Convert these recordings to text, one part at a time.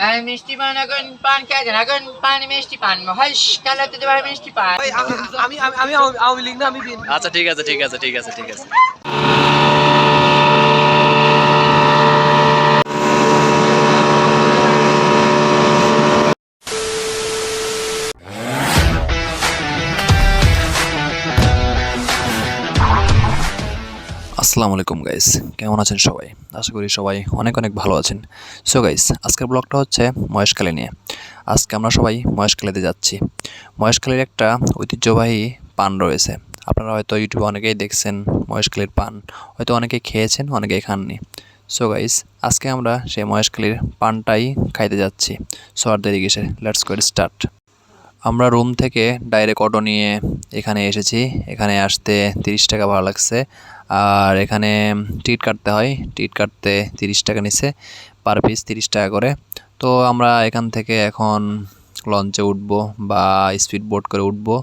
আর মিষ্টি পান এখন পান খেয়েছেন এখন পান মিষ্টি পান। মহেশ মিষ্টি পান। ভাই আ- আমি আমি আমি আওয়ামী লীগ না আমি আচ্ছা ঠিক আছে ঠিক আছে ঠিক আছে ঠিক আছে। আসসালামু আলাইকুম গাইস কেমন আছেন সবাই? আশা করি সবাই অনেক অনেক ভালো আছেন। সো গাইস আজকের ব্লগটা হচ্ছে মহেশখালী নিয়ে। আজকে আমরা সবাই মহেশখালীতে যাচ্ছি। মহেশখালীর একটা ঐতিহ্যবাহী পান রয়েছে। আপনারা হয়তো ইউটিউবে অনেকেই দেখছেন মহেশখালীর পান। হয়তো অনেকেই খেয়েছেন অনেকেই খাননি। সো গাইস আজকে আমরা সেই মহেশখালীর পানটাই খাইতে যাচ্ছি। সো আর দেরি কিসে লেটস গেট স্টার্ট আমরা রুম থেকে ডাইরেক্ট অটো নিয়ে এখানে এসেছি। এখানে আসতে তিরিশ টাকা ভাড়া লাগছে। আর এখানে টিট কাটতে হয়। টিট কাটতে তিরিশ টাকা নিছে পার পিস তিরিশ টাকা করে। তো আমরা এখান থেকে এখন লঞ্চে উঠবো বা স্পিড বোট করে উঠবো।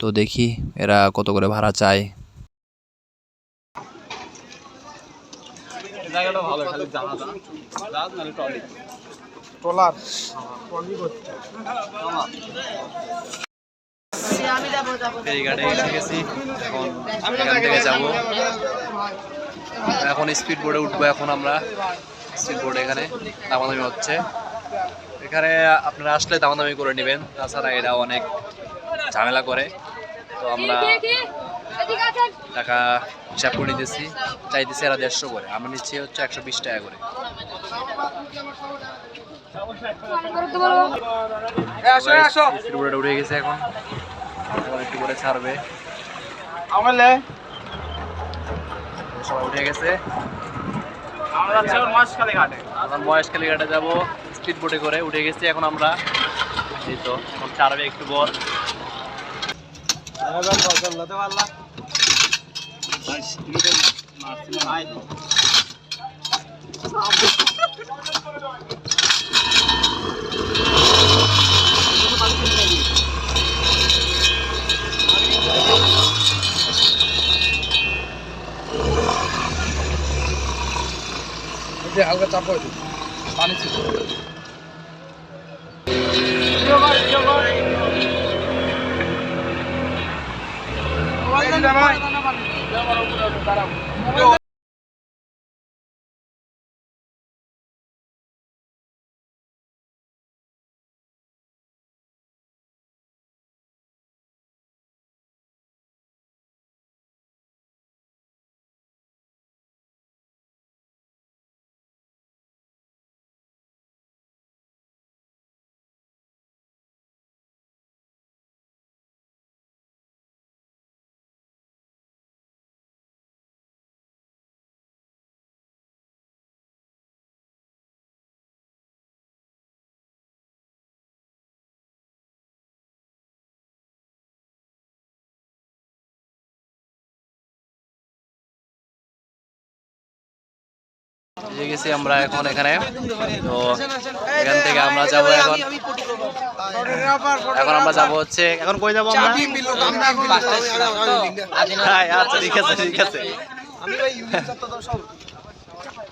তো দেখি এরা কত করে ভাড়া চায়। জায়গাটা ভালো খালি জাহাজ জাহাজ ট্রলি। ট্রলার। ট্রলি করতে ফেরিঘাটে এসে গেছি। এখন এখান থেকে যাব। এখন স্পিড বোর্ডে উঠবো এখন আমরা। স্পিড বোর্ডে এখানে দামাদামি হচ্ছে। এখানে আপনারা আসলে দামাদামি করে নেবেন। তাছাড়া এরা অনেক ঝামেলা করে। তো আমরা টাকা হিসাব করে নিতেছি। চাইতেছি এরা দেড়শো করে। আমরা নিচ্ছি হচ্ছে একশো বিশ টাকা করে। উঠে গেছে এখন। একটু করে ছাড়বে। আমলে। সবাই উঠে গেছে। আমরা যাচ্ছি ঘাটে। এখন মহেশখালী ঘাটে যাব স্পিড বোটে করে উঠে গেছি এখন আমরা। এই তো এখন ছাড়বে একটু পর। চলতে হালকা চাপ হয়েছে পানি ছিল। উঠে গেছি আমরা এখন এখানে। তো এখান থেকে আমরা যাব এখন। এখন আমরা যাব হচ্ছে এখন কই যাব আমরা? আচ্ছা ঠিক আছে ঠিক আছে।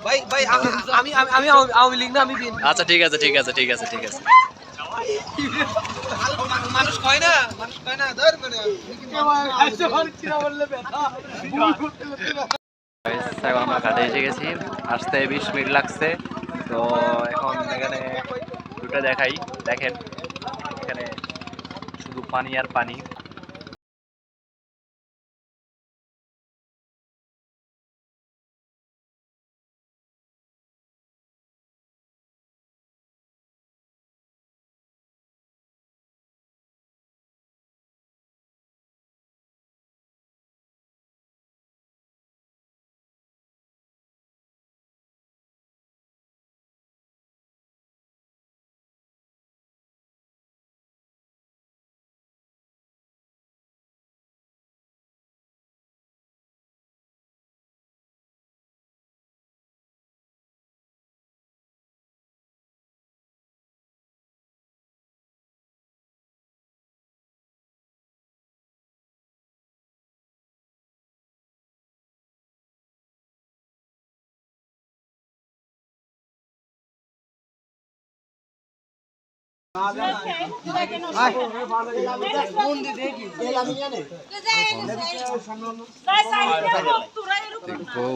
ভাই ভাই আমি আমি আমি আওয়ামী লীগ না আচ্ছা ঠিক আছে ঠিক আছে ঠিক আছে ঠিক আছে। মানুষ কয় না? মানুষ কয় না? ধর এখন আমরা ঘাটে এসে গেছি। আসতে বিশ মিনিট লাগছে। তো এখন এখানে দুটো দেখাই। দেখেন, এখানে শুধু পানি আর পানি।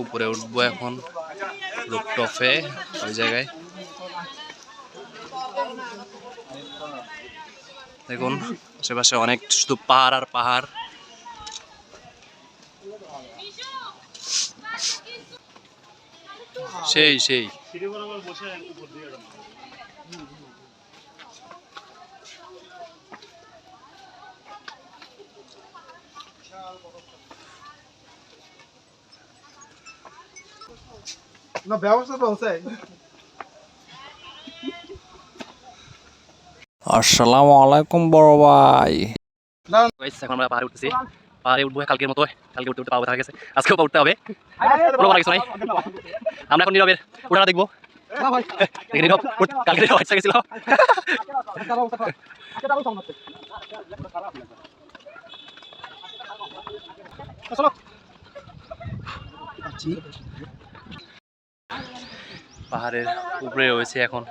উপরে উঠবো এখন রুপটপে ওই জায়গায়। দেখুন, আশেপাশে অনেক শুধু পাহাড় আর পাহাড়। সেই সেই। না ব্যবস্থা তো হচ্ছে আসসালামু আলাইকুম বড় ভাই। গাইস এখন আমরা পাহাড়ে উঠতেছি। পাহাড়ে উঠবো কালকের মতো কালকে উঠতে উঠতে পাবো দেখা গেছে। আজকেও উঠতে হবে। কোনো বলার কিছু নাই। আমরা এখন নীরবের। উঠানা দেখব। নীরব। কালকে নীরব ইচ্ছা গেছিল। চলো। পাহাড়ের উপরে রয়েছে এখন।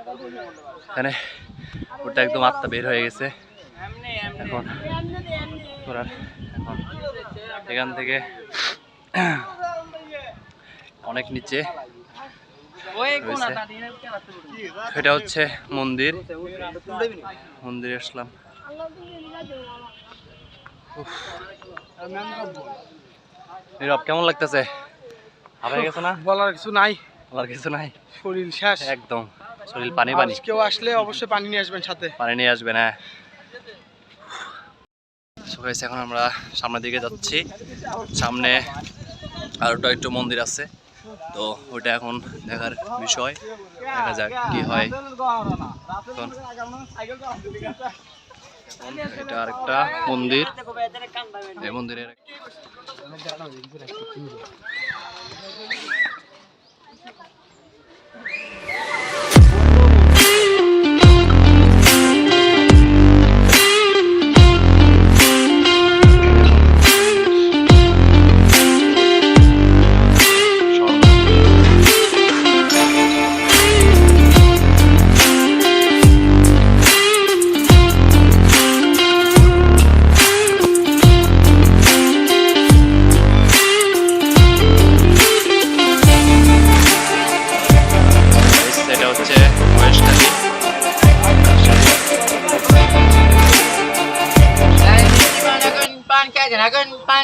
এখানে ওটা একদম আত্মা বের হয়ে গেছে। এখন ঘোরার এখন এখান থেকে অনেক নিচে। এটা হচ্ছে মন্দির। মন্দিরে আসলাম। নীরব, কেমন লাগতেছে? হাবাই গেছে না? বলার কিছু নাই। বলার কিছু নাই। শরীর শেষ। একদম শরীর পানি পানি। কেউ আসলে অবশ্যই পানি নিয়ে আসবেন সাথে। পানি নিয়ে আসবেন হ্যাঁ। So এখন আমরা সামনের দিকে যাচ্ছি। সামনে আরোটা একটু মন্দির আছে। তো ওইটা এখন দেখার বিষয়। দেখা যাক কি হয়। এটা আরেকটা মন্দির। এই মন্দিরের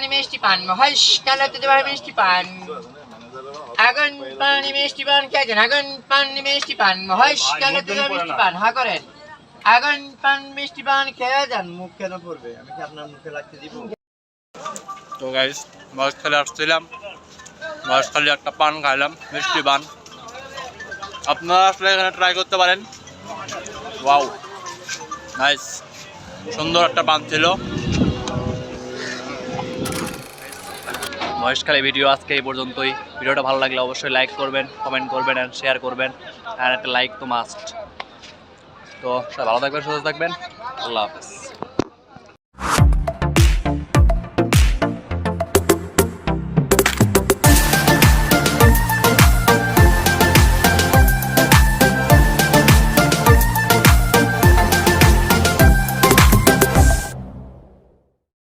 পানি মিষ্টি পান মহেশ কালাতে দেওয়ার মিষ্টি পান। এখন পানি মিষ্টি পান খেয়েছেন এখন পানি মিষ্টি পান মহেশ কালাতে দেওয়ার মিষ্টি পান হা করেন। এখন পান মিষ্টি পান খেয়ে যান মুখ কেন পড়বে? আমি কি আপনার মুখে লাগতে দিব? তো গাইস মহেশখালী আসছিলাম। মহেশখালী একটা পান খাইলাম মিষ্টি পান। আপনারা আসলে এখানে ট্রাই করতে পারেন। ওয়াও নাইস সুন্দর একটা পান ছিল। মহেশখালী ভিডিও আজকে এই পর্যন্তই। ভিডিওটা ভালো লাগলে অবশ্যই লাইক করবেন কমেন্ট করবেন অ্যান্ড শেয়ার করবেন অ্যান্ড একটা লাইক তো মাস্ট তো ভালো থাকবেন, সুস্থ থাকবেন। আল্লাহ হাফেজ।